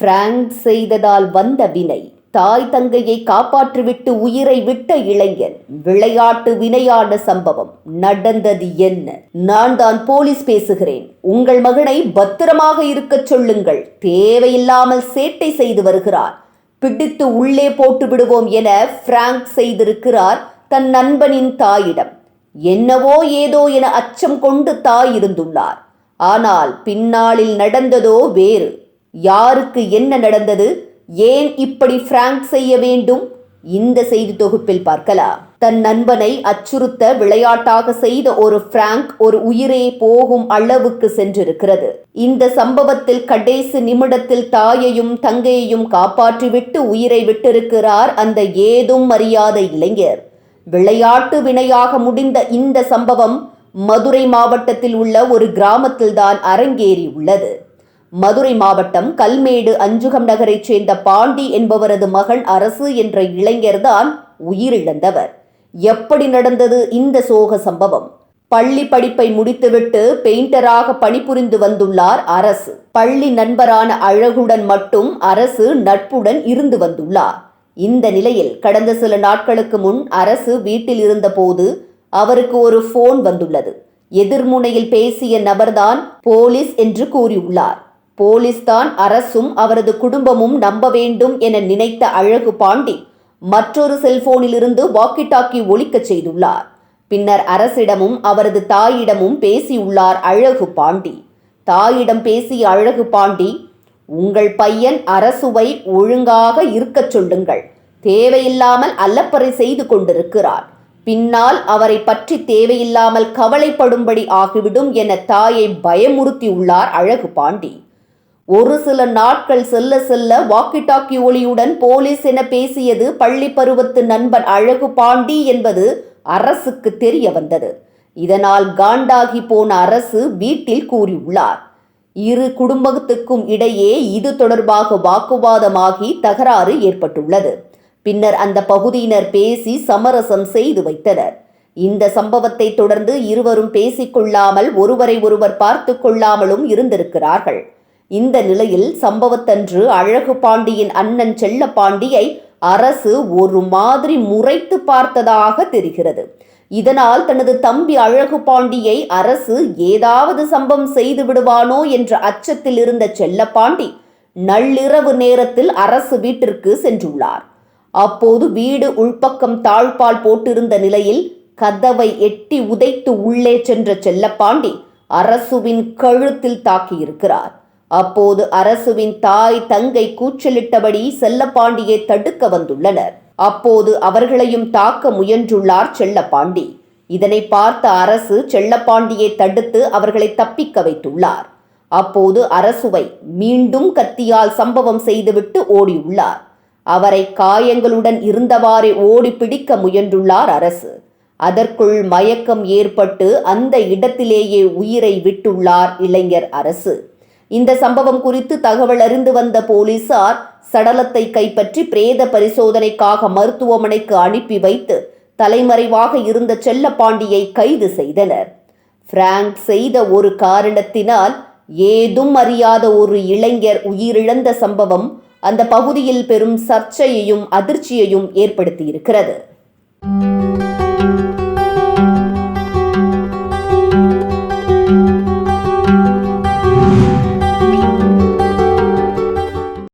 Prank செய்ததால் வந்த வினை தாய் தங்கையை காப்பாற்றிவிட்டு உயிரை விட்ட இளைஞன் விளையாட்டு வினையான சம்பவம் நடந்தது என்ன? நான் தான் போலீஸ் பேசுகிறேன். உங்கள் மகனை பத்திரமாக இருக்கச் சொல்லுங்கள். தேவையில்லாமல் சேட்டை செய்து வருகிறார். பிடித்து உள்ளே போட்டு விடுவோம் என பிராங்க் செய்திருக்கிறார் தன் நண்பனின் தாயிடம். என்னவோ ஏதோ என அச்சம் கொண்டு தாய் இருந்துள்ளார். ஆனால் பின்னாளில் நடந்ததோ வேறு. யாருக்கு என்ன நடந்தது? ஏன் இப்படி பிராங்க் செய்ய வேண்டும்? இந்த செய்தி தொகுப்பில் பார்க்கலாம். தன் நண்பனை அச்சுறுத்த விளையாட்டாக செய்த ஒரு பிராங்க் ஒரு உயிரே போகும் அளவுக்கு சென்றிருக்கிறது. இந்த சம்பவத்தில் கடைசி நிமிடத்தில் தாயையும் தங்கையையும் காப்பாற்றிவிட்டு உயிரை விட்டிருக்கிறார் அந்த ஏதும் அறியாத இளைஞர். விளையாட்டு வினையாக முடிந்த இந்த சம்பவம் மதுரை மாவட்டத்தில் உள்ள ஒரு கிராமத்தில்தான் அரங்கேறி உள்ளது மதுரை மாவட்டம் கல்மேடு அஞ்சுகம் நகரைச் சேர்ந்த பாண்டி என்பவரது மகன் அரசு என்ற இளைஞர்தான் உயிரிழந்தவர். எப்படி நடந்தது இந்த சோக சம்பவம்? பள்ளி படிப்பை முடித்துவிட்டு பெயிண்டராக பணிபுரிந்து வந்துள்ளார் அரசு. பள்ளி நண்பரான அழகுடன் மட்டும் அரசு நட்புடன் இருந்து வந்துள்ளார். இந்த நிலையில் கடந்த சில நாட்களுக்கு முன் அரசு வீட்டில் இருந்தபோது அவருக்கு ஒரு போன் வந்துள்ளது. எதிர்முனையில் பேசிய நபர்தான் போலீஸ் என்று கூறியுள்ளார். போலீஸ் தான் அரசும் அவரது குடும்பமும் நம்ப வேண்டும் என நினைத்த அழகு பாண்டி மற்றொரு செல்போனிலிருந்து வாக்கி டாக்கி ஒழிக்கச் செய்துள்ளார். பின்னர் அரசிடமும் அவரது தாயிடமும் பேசியுள்ளார் அழகு பாண்டி. தாயிடம் பேசிய அழகு பாண்டி உங்கள் பையன் அரசுவை ஒழுங்காக இருக்கச் சொல்லுங்கள். தேவையில்லாமல் அல்லப்பறை செய்து கொண்டிருக்கிறார். பின்னால் அவரை பற்றி தேவையில்லாமல் கவலைப்படும்படி ஆகிவிடும் என தாயை பயமுறுத்தியுள்ளார் அழகு பாண்டி. ஒரு சில நாட்கள் செல்ல செல்ல வாக்கி டாக்கி ஒளியுடன் போலீஸ் என பேசியது பள்ளி பருவத்து நண்பன் அழகு பாண்டி என்பது அரசுக்கு தெரிய வந்தது. இதனால் காண்டாகி போன அரசு வீட்டில் கூறியுள்ளார். இரு குடும்பத்துக்கும் இடையே இது தொடர்பாக வாக்குவாதமாகி தகராறு ஏற்பட்டுள்ளது. பின்னர் அந்த பகுதியினர் பேசி சமரசம் செய்து வைத்தனர். இந்த சம்பவத்தை தொடர்ந்து இருவரும் பேசிக்கொள்ளாமல் ஒருவரை ஒருவர் பார்த்து கொள்ளாமலும் இருந்திருக்கிறார்கள். இந்த நிலையில் சம்பவத்தன்று அழகு பாண்டியின் அண்ணன் செல்ல பாண்டியை அரசு ஒரு மாதிரி முறைத்து பார்த்ததாக தெரிகிறது. இதனால் தனது தம்பி அழகு பாண்டியை அரசு ஏதாவது சம்பவம் செய்து விடுவானோ என்ற அச்சத்தில் இருந்த செல்லப்பாண்டி நள்ளிரவு நேரத்தில் அரசு வீட்டிற்கு சென்றுள்ளார். அப்போது வீடு உள்பக்கம் தாழ்பால் போட்டிருந்த நிலையில் கதவை எட்டி உதைத்து உள்ளே சென்ற செல்லப்பாண்டி அரசுவின் கழுத்தில் தாக்கியிருக்கிறார். அப்போது அரசுவின் தாய் தங்கை கூச்சலிட்டபடி செல்லப்பாண்டியை தடுக்க வந்துள்ளனர். அப்போது அவர்களையும் தாக்க முயன்றுள்ளார் செல்லப்பாண்டி. இதனை பார்த்த அரசு செல்லப்பாண்டியை தடுத்து அவர்களை தப்பிக்க வைத்துள்ளார். அப்போது அரசுவை மீண்டும் கத்தியால் சம்பவம் செய்துவிட்டு ஓடியுள்ளார். அவரை காயங்களுடன் இருந்தவாறே ஓடி பிடிக்க முயன்றுள்ளார் அரசு. அதற்குள் மயக்கம் ஏற்பட்டு அந்த இடத்திலேயே உயிரை விட்டுள்ளார் இளைஞர் அரசு. இந்த சம்பவம் குறித்து தகவல் அறிந்து வந்த போலீசார் சடலத்தை கைப்பற்றி பிரேத பரிசோதனைக்காக மருத்துவமனைக்கு அனுப்பி வைத்து தலைமறைவாக இருந்த செல்லப்பாண்டியை கைது செய்தனர். பிராங்க் செய்த ஒரு காரணத்தினால் ஏதும் அறியாத ஒரு இளைஞர் உயிரிழந்த சம்பவம் அந்த பகுதியில் பெரும் சர்ச்சையையும் அதிர்ச்சியையும் ஏற்படுத்தியிருக்கிறது.